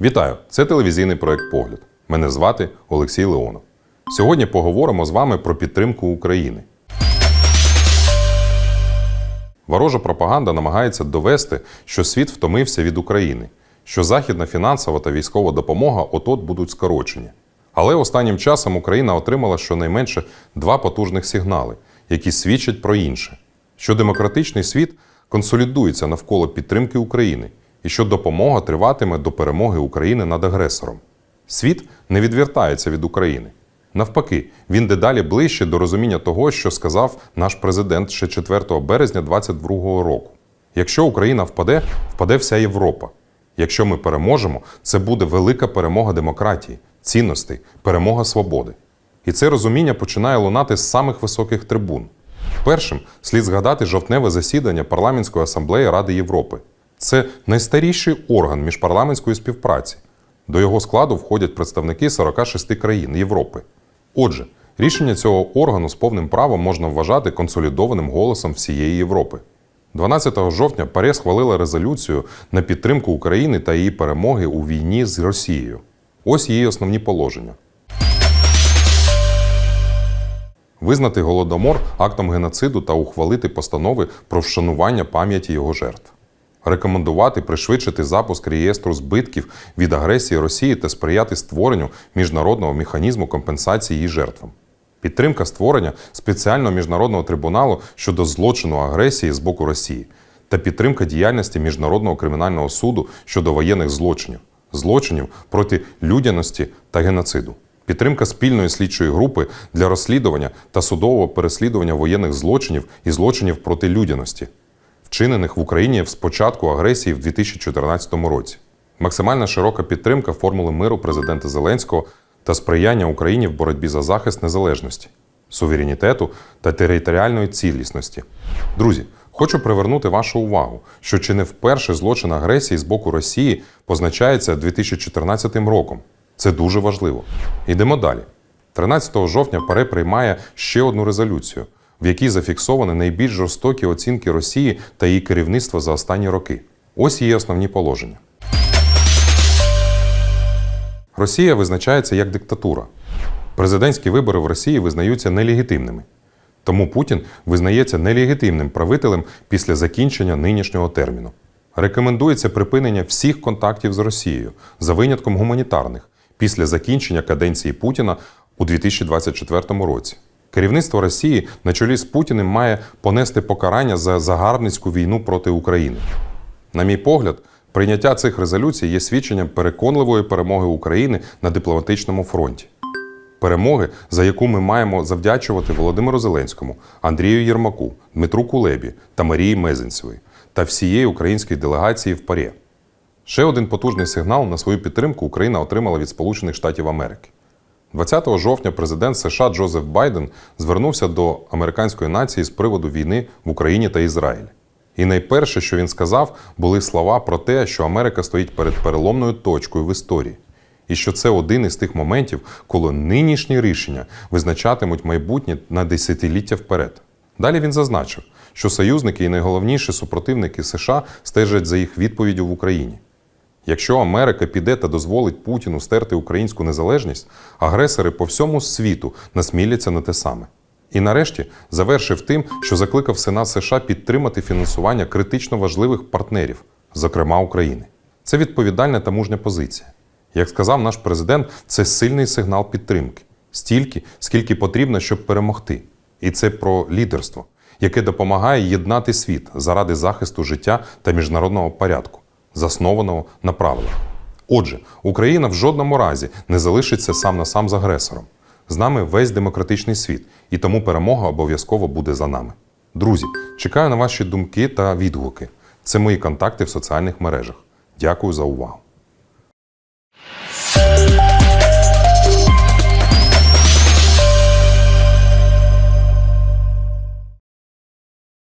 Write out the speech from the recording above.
Вітаю! Це телевізійний проект Погляд. Мене звати Олексій Леонов. Сьогодні поговоримо з вами про підтримку України. Ворожа пропаганда намагається довести, що світ втомився від України, що західна фінансова та військова допомога от-от будуть скорочені. Але останнім часом Україна отримала щонайменше два потужних сигнали, які свідчать про інше: що демократичний світ консолідується навколо підтримки України і що допомога триватиме до перемоги України над агресором. Світ не відвертається від України. Навпаки, він дедалі ближче до розуміння того, що сказав наш президент ще 4 березня 2022 року. Якщо Україна впаде, впаде вся Європа. Якщо ми переможемо, це буде велика перемога демократії, цінностей, перемога свободи. І це розуміння починає лунати з самих високих трибун. Першим слід згадати жовтневе засідання парламентської асамблеї Ради Європи. Це найстаріший орган міжпарламентської співпраці. До його складу входять представники 46 країн Європи. Отже, рішення цього органу з повним правом можна вважати консолідованим голосом всієї Європи. 12 жовтня ПАРЄ схвалила резолюцію на підтримку України та її перемоги у війні з Росією. Ось її основні положення. Визнати голодомор актом геноциду та ухвалити постанови про вшанування пам'яті його жертв. Рекомендувати пришвидшити запуск реєстру збитків від агресії Росії та сприяти створенню міжнародного механізму компенсації її жертвам. Підтримка створення спеціального міжнародного трибуналу щодо злочину агресії з боку Росії та підтримка діяльності Міжнародного кримінального суду щодо воєнних злочинів, злочинів проти людяності та геноциду. Підтримка спільної слідчої групи для розслідування та судового переслідування воєнних злочинів і злочинів проти людяності, вчинених в Україні з початку агресії в 2014 році. Максимальна широка підтримка формули миру президента Зеленського та сприяння Україні в боротьбі за захист незалежності, суверенітету та територіальної цілісності. Друзі, хочу привернути вашу увагу, що чи не вперше злочин агресії з боку Росії позначається 2014 роком. Це дуже важливо. Йдемо далі. 13 жовтня ПАРЕ приймає ще одну резолюцію, в якій зафіксовані найбільш жорстокі оцінки Росії та її керівництва за останні роки. Ось її основні положення. Росія визначається як диктатура. Президентські вибори в Росії визнаються нелегітимними. Тому Путін визнається нелегітимним правителем після закінчення нинішнього терміну. Рекомендується припинення всіх контактів з Росією за винятком гуманітарних після закінчення каденції Путіна у 2024 році. Керівництво Росії на чолі з Путіним має понести покарання за загарбницьку війну проти України. На мій погляд, прийняття цих резолюцій є свідченням переконливої перемоги України на дипломатичному фронті. Перемоги, за яку ми маємо завдячувати Володимиру Зеленському, Андрію Єрмаку, Дмитру Кулебі та Марії Мезенцевої та всієї української делегації в ПАРЄ. Ще один потужний сигнал на свою підтримку Україна отримала від Сполучених Штатів Америки. 20 жовтня президент США Джозеф Байден звернувся до американської нації з приводу війни в Україні та Ізраїлі. І найперше, що він сказав, були слова про те, що Америка стоїть перед переломною точкою в історії, і що це один із тих моментів, коли нинішні рішення визначатимуть майбутнє на десятиліття вперед. Далі він зазначив, що союзники і найголовніші супротивники США стежать за їх відповіддю в Україні. Якщо Америка піде та дозволить Путіну стерти українську незалежність, агресори по всьому світу насміляться на те саме. І нарешті завершив тим, що закликав Сенат США підтримати фінансування критично важливих партнерів, зокрема України. Це відповідальна та мужня позиція. Як сказав наш президент, це сильний сигнал підтримки, стільки, скільки потрібно, щоб перемогти. І це про лідерство, яке допомагає єднати світ заради захисту життя та міжнародного порядку, заснованого на правилах. Отже, Україна в жодному разі не залишиться сам на сам з агресором. З нами весь демократичний світ, і тому перемога обов'язково буде за нами. Друзі, чекаю на ваші думки та відгуки. Це мої контакти в соціальних мережах. Дякую за увагу.